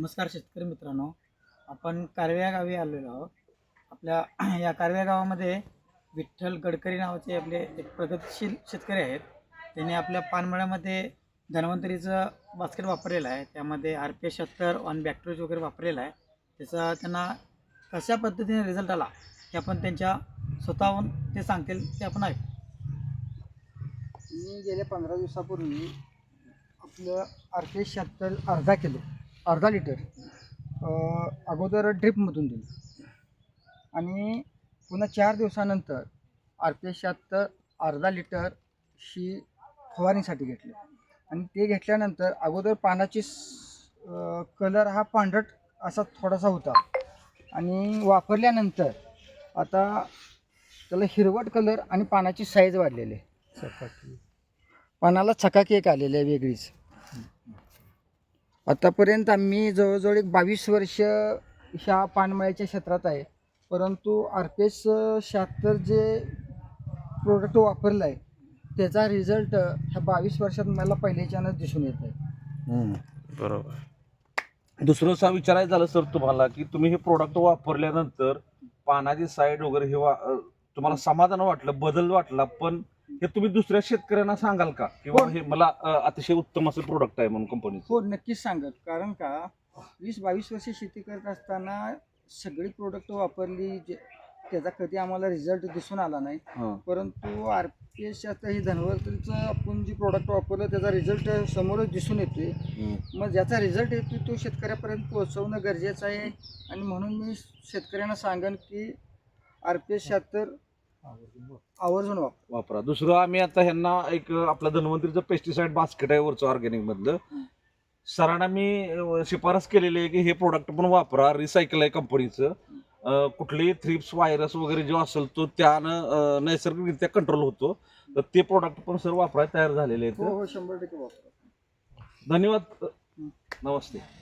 नमस्कार शेतकरी मित्रांनो. आपण कारव्या गावी आलेलो आहोत. आपल्या या कारव्या गावामध्ये विठ्ठल गडकरी नावाचे आपले एक प्रगतशील शेतकरी आहेत. त्यांनी आपल्या पानमळ्यामध्ये धन्वंतरीचं बास्केट वापरलेलं आहे. त्यामध्ये आर पी एस शहात्तर ऑन बॅक्टेरिया वगैरे वापरलेला आहे. त्याचा त्यांना कशा पद्धतीने रिझल्ट आला हे आपण त्यांच्या स्वतःहून ते सांगतील ते आपण ऐकू. मी गेल्या पंधरा दिवसापूर्वी आपलं आर आरके शत्तर अर्धा किलो. अर्धा लिटर अं, अगोदर ड्रिपमधून दिलं. आणि पुन्हा चार दिवसानंतर आर पी शहात्तर अर्धा लिटर शी फवारणीसाठी घेतले. आणि ते घेतल्यानंतर अगोदर पानाची कलर हा पांढरट असा थोडासा होता. आणि वापरल्यानंतर आता त्याला हिरवट कलर आणि पानाची साईज वाढलेली आहे. पानाला चकाकी एक आलेली आहे वेगळीच. आतापर्यंत आम्ही जवळजवळ एक बावीस वर्ष ह्या पानमळ्याच्या क्षेत्रात आहे. परंतु आर पी एस शहात्तर जे प्रोडक्ट वापरलं आहे त्याचा रिझल्ट ह्या बावीस वर्षात मला पहिल्याच्यानंच दिसून येत आहे बरोबर. दुसरं असं विचारायचं झालं सर तुम्हाला की तुम्ही हे प्रोडक्ट वापरल्यानंतर पानाची साईड वगैरे हे वा- अं, तुम्हाला समाधान वाटलं बदल वाटला पण हे तुम्ही दुसऱ्या शेतकऱ्यांना सांगाल का किंवा हो. हे मला अं, अतिशय उत्तम असं प्रोडक्ट आहे म्हणून कंपनीचं हो नक्कीच सांगत कारण का वीस बावीस वर्ष शेती करत असताना सगळी प्रोडक्ट वापरली जे त्याचा कधी आम्हाला रिझल्ट दिसून आला नाही हं. परंतु आर पी एसच्या आता हे धनवंतरीचं आपण जे प्रोडक्ट वापरलं त्याचा रिझल्ट समोरच दिसून येते हं. मग ज्याचा रिझल्ट येतो तो शेतकऱ्यापर्यंत पोहोचवणं गरजेचं आहे आणि म्हणून मी शेतकऱ्यांना सांगेन की आर पी एस शहात्तर आवर्जून वापर वापरा. दुसरं आम्ही आता ह्यांना एक अं, आपलं धन्वंतरीचं पेस्टिसाइड बास्केट आहे वरचं ऑर्गॅनिक मधलं. हं. सरांना मी शिफारस केलेली आहे की हे प्रोडक्ट पण वापरा रिसायकल आहे कंपनीचं अं, कुठलेही थ्रिप्स व्हायरस वगैरे जो असेल तो त्यानं नैसर्गिकरित्या कंट्रोल होतो. तर ते प्रोडक्ट पण सर वापरायला तयार झालेले हो आहेत. हो शंभर टक्के वापर. धन्यवाद. नमस्ते.